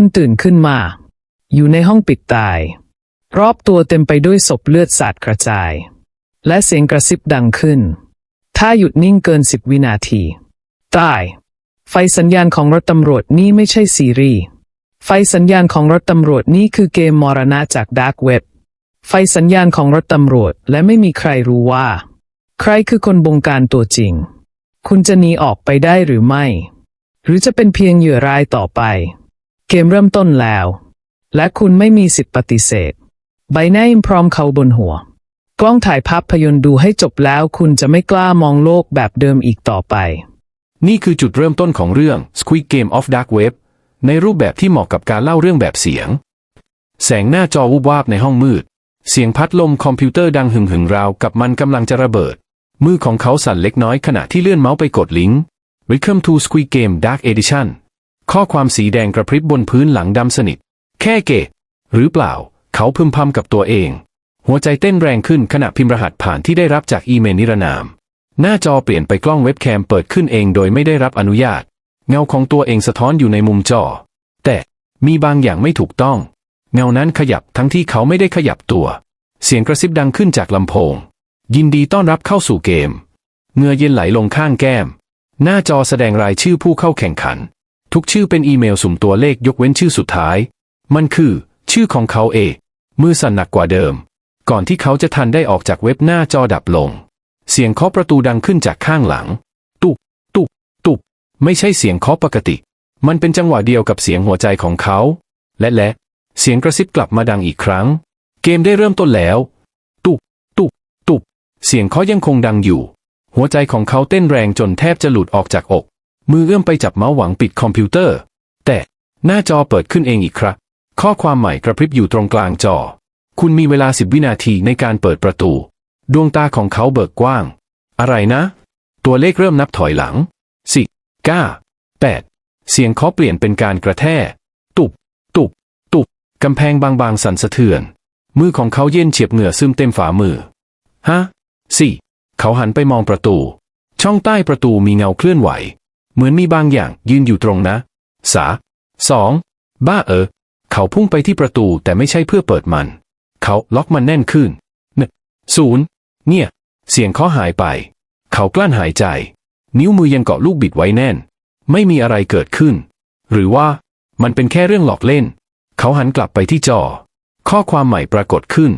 คุณตื่นขึ้นมา อยู่ในห้องปิดตาย รอบตัวเต็มไปด้วยศพเลือดสาดกระจาย และเสียงกระซิบดังขึ้น ถ้าหยุดนิ่งเกินสิบวินาที ตาย ไฟสัญญาณของรถตำรวจนี่ไม่ใช่ซีรีส์ไฟสัญญาณของรถตำรวจนี่คือเกมมรณะจากดาร์กเว็บ ไฟสัญญาณของรถตำรวจและไม่มีใครรู้ว่า ใครคือคนบงการตัวจริง คุณจะหนีออกไปได้หรือไม่ หรือจะเป็นเพียงเหยื่อรายต่อไป เกมเริ่มต้นแล้ว และคุณไม่มีสิทธิ์ปฏิเสธ ใบหน้ายิ้มพร้อมเขาบนหัว กล้องถ่ายภาพยนตร์ดูให้จบแล้วคุณจะไม่กล้ามองโลกแบบเดิมอีกต่อไป นี่คือจุดเริ่มต้นของเรื่อง Squid Game of Dark Web ในรูปแบบที่เหมาะกับการเล่าเรื่องแบบเสียง แสงหน้าจอวูบวาบในห้องมืด เสียงพัดลมคอมพิวเตอร์ดังหึ่งหึงราวกับมันกำลังจะระเบิด มือของเขาสั่นเล็กน้อยขณะที่เลื่อนเมาส์ไปกดลิงก์ Welcome to Squid Game Dark Edition ข้อความสีแดงกระพริบบนพื้นหลังดำสนิท แค่เกตหรือเปล่า เขาพึมพำกับตัวเอง หัวใจเต้นแรงขึ้นขณะพิมพ์รหัสผ่านที่ได้รับจากอีเมลนิรนาม หน้าจอเปลี่ยนไปกล้องเว็บแคมเปิดขึ้นเองโดยไม่ได้รับอนุญาต เงาของตัวเองสะท้อนอยู่ในมุมจอ แต่มีบางอย่างไม่ถูกต้อง เงานั้นขยับทั้งที่เขาไม่ได้ขยับตัว เสียงกระซิบดังขึ้นจากลำโพง ยินดีต้อนรับเข้าสู่เกมเงือเย็นไหลลงข้างแก้ม หน้าจอแสดงรายชื่อผู้เข้าแข่งขัน ทุกชื่อเป็นอีเมลสุ่มตัวเลขยกเว้นชื่อสุดท้าย มันคือ ชื่อของเขาเองมือสั่นหนักกว่าเดิม ก่อนที่เขาจะทันได้ออกจากเว็บหน้าจอดับลง เสียงเคาะประตูดังขึ้นจากข้างหลัง ตุบตุบตุบไม่ใช่เสียงเคาะปกติ มันเป็นจังหวะเดียวกับเสียงหัวใจของเขา และและ เสียงกระซิบกลับมาดังอีกครั้ง เกมได้เริ่มต้นแล้ว ตุบตุบตุบเสียงเคาะยังคงดังอยู่ หัวใจของเขาเต้นแรงจนแทบจะหลุดออกจากอก มือเอื้อมไปจับเมาส์หวังปิดคอมพิวเตอร์ แต่หน้าจอเปิดขึ้นเองอีกครับ ข้อความใหม่กระพริบอยู่ตรงกลางจอ คุณมีเวลาสิบวินาทีในการเปิดประตู ดวงตาของเขาเบิกกว้าง อะไรนะ ตัวเลขเริ่มนับถอยหลังสิเก้าแปดเสียงเคาะเปลี่ยนเป็นการกระแทกตุบ ตุบ ตุบ กำแพงบางๆสั่นสะเทือน มือของเขาเย็นเฉียบเหงื่อซึมเต็มฝ่ามือฮะสี่เขาหันไปมองประตู ช่องใต้ประตูมีเงาเคลื่อนไหว เหมือนมีบางอย่างยืนอยู่ตรงนะ สาสองบ้าเออ เขาพุ่งไปที่ประตูแต่ไม่ใช่เพื่อเปิดมัน เขาล็อกมันแน่นขึ้นหนึ่งศูนย์เนี่ย เสียงเคาหายไป เขากลั้นหายใจ นิ้วมือยังเกาะลูกบิดไว้แน่น ไม่มีอะไรเกิดขึ้น หรือว่ามันเป็นแค่เรื่องหลอกเล่น เขาหันกลับไปที่จอ ข้อความใหม่ปรากฏขึ้น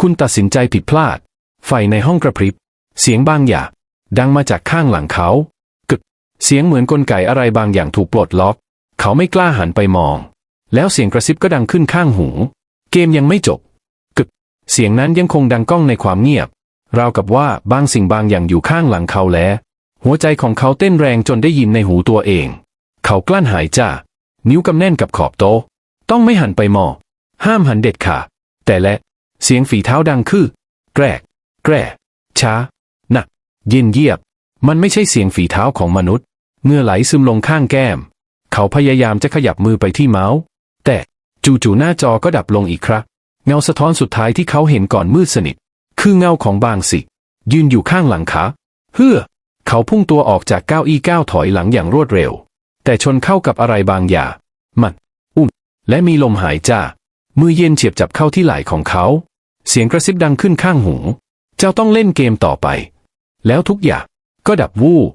คุณตัดสินใจผิดพลาด ไฟในห้องกระพริบ เสียงบางอย่างดังมาจากข้างหลังเขา เสียงเหมือนกลไกอะไรบางอย่างถูกปลดล็อก เขาไม่กล้าหันไปมอง แล้วเสียงกระซิบก็ดังขึ้นข้างหู เกมยังไม่จบ กึกเสียงนั้นยังคงดังก้องในความเงียบ ราวกับว่าบางสิ่งบางอย่างอยู่ข้างหลังเขาแล้ว หัวใจของเขาเต้นแรงจนได้ยินในหูตัวเอง เขากลั้นหายใจนิ้วกำแน่นกับขอบโต๊ะ ต้องไม่หันไปมอง ห้ามหันเด็ดขาดแต่และ เสียงฝีเท้าดังคือ แกรก แกรกช้า หนัก เย็นเยียบ มันไม่ใช่เสียงฝีเท้าของมนุษย์ เหงื่อไหลซึมลงข้างแก้ม เขาพยายามจะขยับมือไปที่เมาส์ แต่จู่ๆหน้าจอก็ดับลงอีกครั้งเงาสะท้อนสุดท้ายที่เขาเห็นก่อนมืดสนิท คือเงาของบางสิ ยืนอยู่ข้างหลังขาเฮือเขาพุ่งตัวออกจากเก้าอี้ก้าวถอยหลังอย่างรวดเร็ว แต่ชนเข้ากับอะไรบางอย่างมันอุ้มและมีลมหายใจามือเย็นเฉียบจับเข้าที่ไหล่ของเขา เสียงกระซิบดังขึ้นข้างหู เจ้าต้องเล่นเกมต่อไป แล้วทุกอย่างก็ดับวูบ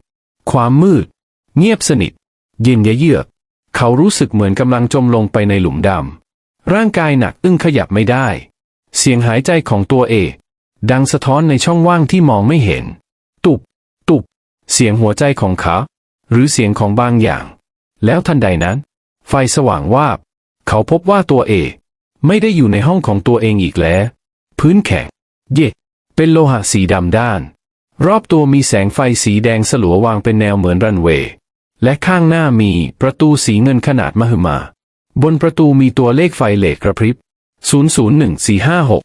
ความมืด เงียบสนิท เย็นเยือก เขารู้สึกเหมือนกำลังจมลงไปในหลุมดำ ร่างกายหนักอึ้งขยับไม่ได้ เสียงหายใจของตัวเอ ดังสะท้อนในช่องว่างที่มองไม่เห็น ตุบ ตุบ เสียงหัวใจของเขา หรือเสียงของบางอย่าง แล้วทันใดนั้น ไฟสว่างวาบ เขาพบว่าตัวเอ ไม่ได้อยู่ในห้องของตัวเองอีกแล้ว พื้นแข็ง เย็เป็นโลหะสีดำด้าน รอบตัวมีแสงไฟสีแดงสลัววางเป็นแนวเหมือนรันเวย์ และข้างหน้ามีประตูสีเงินขนาดมหึมา บนประตูมีตัวเลขไฟเลขกระพริบ 001456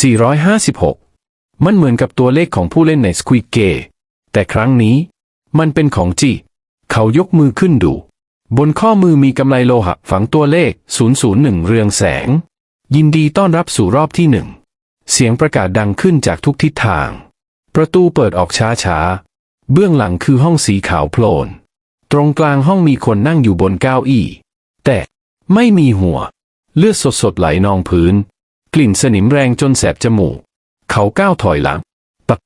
456 มันเหมือนกับตัวเลขของผู้เล่นในสควิกเกแต่ครั้งนี้ มันเป็นของจีเขายกมือขึ้นดู บนข้อมือมีกำไลโลหะฝังตัวเลข 001 เรืองแสง ยินดีต้อนรับสู่รอบที่หนึ่ง เสียงประกาศดังขึ้นจากทุกทิศทาง ประตูเปิดออกช้าๆ เบื้องหลังคือห้องสีขาวโพลน ตรงกลางห้องมีคนนั่งอยู่บนเก้าอี้ แต่ไม่มีหัว เลือดสดๆไหลนองพื้น กลิ่นสนิมแรงจนแสบจมูก เขาก้าวถอยหลังปัก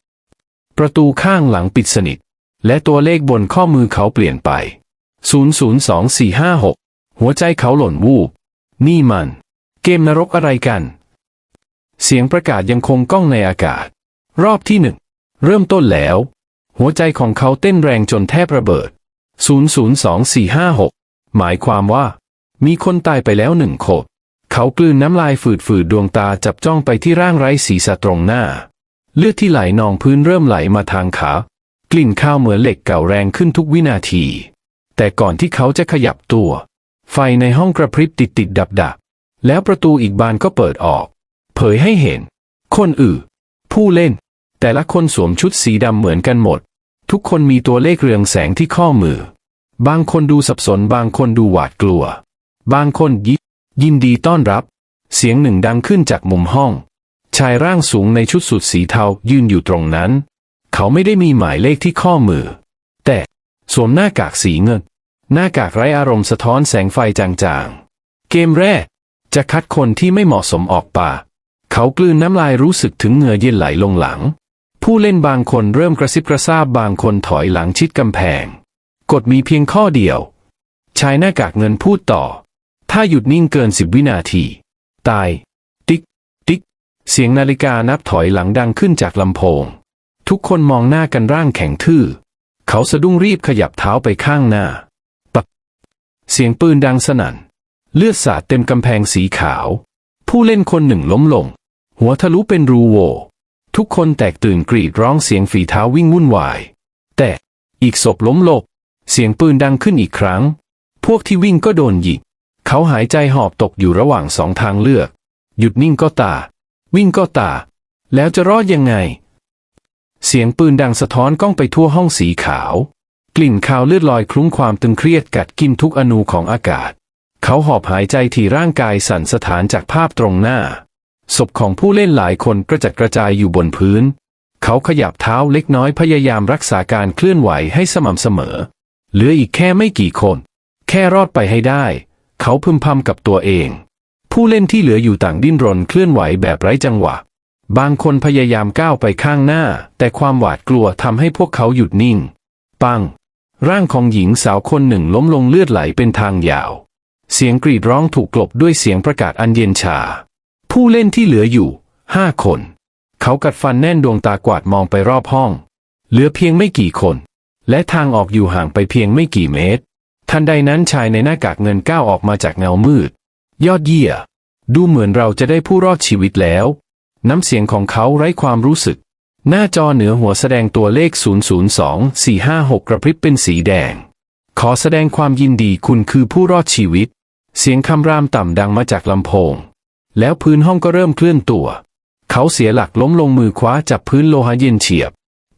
ประตูข้างหลังปิดสนิท และตัวเลขบนข้อมือเขาเปลี่ยนไป 002456 หัวใจเขาหล่นวูบ นี่มัน เกมนรกอะไรกัน เสียงประกาศยังคงก้องในอากาศ รอบที่หนึ่ง เริ่มต้นแล้ว หัวใจของเขาเต้นแรงจนแทบระเบิด 002456 หมายความว่า มีคนตายไปแล้วหนึ่งคน เขากลืนน้ำลายฝืดๆดวงตาจับจ้องไปที่ร่างไร้ศีรษะตรงหน้า เลือดที่ไหลนองพื้นเริ่มไหลมาทางขากลิ่นข้าวเหมือนเหล็กเก่าแรงขึ้นทุกวินาที แต่ก่อนที่เขาจะขยับตัว ไฟในห้องกระพริบติดติดดับดับแล้วประตูอีกบานก็เปิดออก เผยให้เห็น คนอื่น ผู้เล่น แต่ละคนสวมชุดสีดำเหมือนกันหมด ทุกคนมีตัวเลขเรืองแสงที่ข้อมือ บางคนดูสับสน บางคนดูหวาดกลัว บางคนยิยินดีต้อนรับ เสียงหนึ่งดังขึ้นจากมุมห้อง ชายร่างสูงในชุดสูทสีเทายืนอยู่ตรงนั้น เขาไม่ได้มีหมายเลขที่ข้อมือ แต่สวมหน้ากากสีเงิน หน้ากากไร้อารมณ์สะท้อนแสงไฟจางๆ เกมแรก จะคัดคนที่ไม่เหมาะสมออกปาเขากลืนน้ำลายรู้สึกถึงเหงื่อเย็นไหลลงหลัง ผู้เล่นบางคนเริ่มกระซิบกระซาบบางคนถอยหลังชิดกำแพง กฎมีเพียงข้อเดียว ชายหน้ากากเงินพูดต่อ ถ้าหยุดนิ่งเกินสิบวินาที ตาย ติ๊ก ติ๊ก เสียงนาฬิกานับถอยหลังดังขึ้นจากลำโพง ทุกคนมองหน้ากันร่างแข็งทื่อ เขาสะดุ้งรีบขยับเท้าไปข้างหน้า ปัก เสียงปืนดังสนั่น เลือดสาดเต็มกำแพงสีขาว ผู้เล่นคนหนึ่งล้มลง หัวทะลุเป็นรูโว ทุกคนแตกตื่นกรีดร้องเสียงฝีเท้าวิ่งวุ่นวาย แต่อีกศพล้มลงเสียงปืนดังขึ้นอีกครั้ง พวกที่วิ่งก็โดนยิงเขาหายใจหอบตกอยู่ระหว่างสองทางเลือก หยุดนิ่งก็ตา วิ่งก็ตา แล้วจะรอดยังไง เสียงปืนดังสะท้อนก้องไปทั่วห้องสีขาว กลิ่นคาวเลือดลอยคลุ้งความตึงเครียดกัดกินทุกอนูของอากาศ เขาหอบหายใจที่ร่างกายสั่นสะท้านจากภาพตรงหน้า ศพของผู้เล่นหลายคนกระจัดกระจายอยู่บนพื้น เขาขยับเท้าเล็กน้อยพยายามรักษาการเคลื่อนไหวให้สม่ำเสมอ เหลืออีกแค่ไม่กี่คน แค่รอดไปให้ได้ เขาพึมพำกับตัวเอง ผู้เล่นที่เหลืออยู่ต่างดิ้นรนเคลื่อนไหวแบบไร้จังหวะ บางคนพยายามก้าวไปข้างหน้า แต่ความหวาดกลัวทำให้พวกเขาหยุดนิ่ง ปัง ร่างของหญิงสาวคนหนึ่งล้มลงเลือดไหลเป็นทางยาว เสียงกรีดร้องถูกกลบด้วยเสียงประกาศอันเย็นชา ผู้เล่นที่เหลืออยู่ห้าคน เขากัดฟันแน่นดวงตากวาดมองไปรอบห้อง เหลือเพียงไม่กี่คน และทางออกอยู่ห่างไปเพียงไม่กี่เมตร ทันใดนั้นชายในหน้ากากเงินก้าวออกมาจากเงามืด ยอดเยี่ย ดูเหมือนเราจะได้ผู้รอดชีวิตแล้ว น้ำเสียงของเขาไร้ความรู้สึก หน้าจอเหนือหัวแสดงตัวเลข 002456 กระพริบเป็นสีแดง ขอแสดงความยินดีคุณคือผู้รอดชีวิต เสียงคำรามต่ำดังมาจากลำโพง แล้วพื้นห้องก็เริ่มเคลื่อนตัว เขาเสียหลักล้มลงมือคว้าจับพื้นโลหะเย็นเฉียบ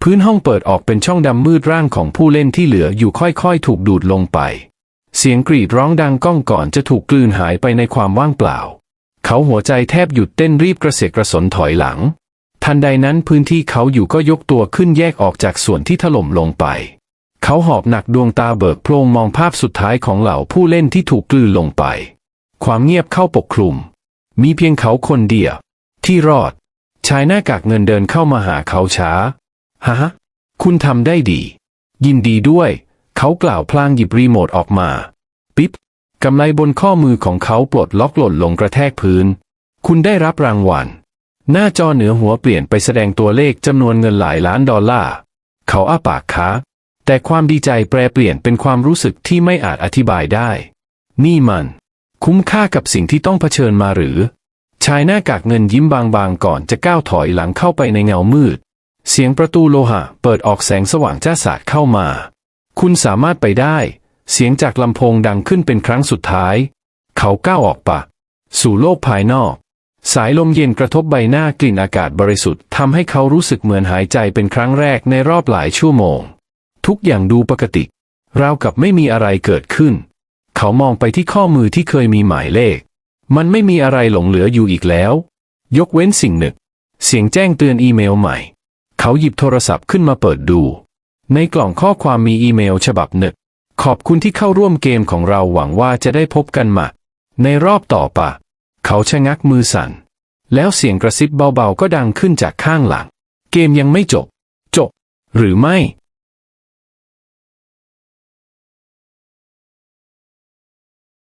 พื้นห้องเปิดออกเป็นช่องดำมืดร่างของผู้เล่นที่เหลืออยู่ค่อยๆ ถูกดูดลงไป เสียงกรีดร้องดังก้องก่อนจะถูกกลืนหายไปในความว่างเปล่า เขาหัวใจแทบหยุดเต้นรีบกระเสกกระสนถอยหลัง ทันใดนั้นพื้นที่เขาอยู่ก็ยกตัวขึ้นแยกออกจากส่วนที่ถล่มลงไป เขาหอบหนักดวงตาเบิกโพลงมองภาพสุดท้ายของเหล่าผู้เล่นที่ถูกกลืนลงไป ความเงียบเข้าปกคลุม มีเพียงเขาคนเดียว ที่รอด ชายหน้ากากเงินเดินเข้ามาหาเขาช้า ฮะ คุณทำได้ดี ยินดีด้วย เขากล่าวพลางหยิบรีโมทออกมา ปิ๊บกำไลบนข้อมือของเขาปลดล็อกหล่นลงกระแทกพื้น คุณได้รับรางวัล หน้าจอเหนือหัวเปลี่ยนไปแสดงตัวเลขจำนวนเงินหลายล้านดอลลาร์ เขาอ้าปากค้าแต่ความดีใจแปรเปลี่ยนเป็นความรู้สึกที่ไม่อาจอธิบายได้ นี่มัน คุ้มค่ากับสิ่งที่ต้องเผชิญมาหรือ ชายหน้ากากเงินยิ้มบางๆก่อนจะก้าวถอยหลังเข้าไปในเงามืด เสียงประตูโลหะเปิดออกแสงสว่างจ้าสาดเข้ามา คุณสามารถไปได้ เสียงจากลำโพงดังขึ้นเป็นครั้งสุดท้าย เขาก้าวออกปะ สู่โลกภายนอก สายลมเย็นกระทบใบหน้ากลิ่นอากาศบริสุทธิ์ทำให้เขารู้สึกเหมือนหายใจเป็นครั้งแรกในรอบหลายชั่วโมง ทุกอย่างดูปกติ ราวกับไม่มีอะไรเกิดขึ้น เขามองไปที่ข้อมือที่เคยมีหมายเลข มันไม่มีอะไรหลงเหลืออยู่อีกแล้ว ยกเว้นสิ่งหนึ่ง เสียงแจ้งเตือนอีเมลใหม่ เขาหยิบโทรศัพท์ขึ้นมาเปิดดู ในกล่องข้อความมีอีเมลฉบับหนึ่ง ขอบคุณที่เข้าร่วมเกมของเราหวังว่าจะได้พบกันม่ในรอบต่อปะเขาชะงักมือสั่น แล้วเสียงกระซิบเบาๆก็ดังขึ้นจากข้างหลัง เกมยังไม่จบ จบ หรือไม่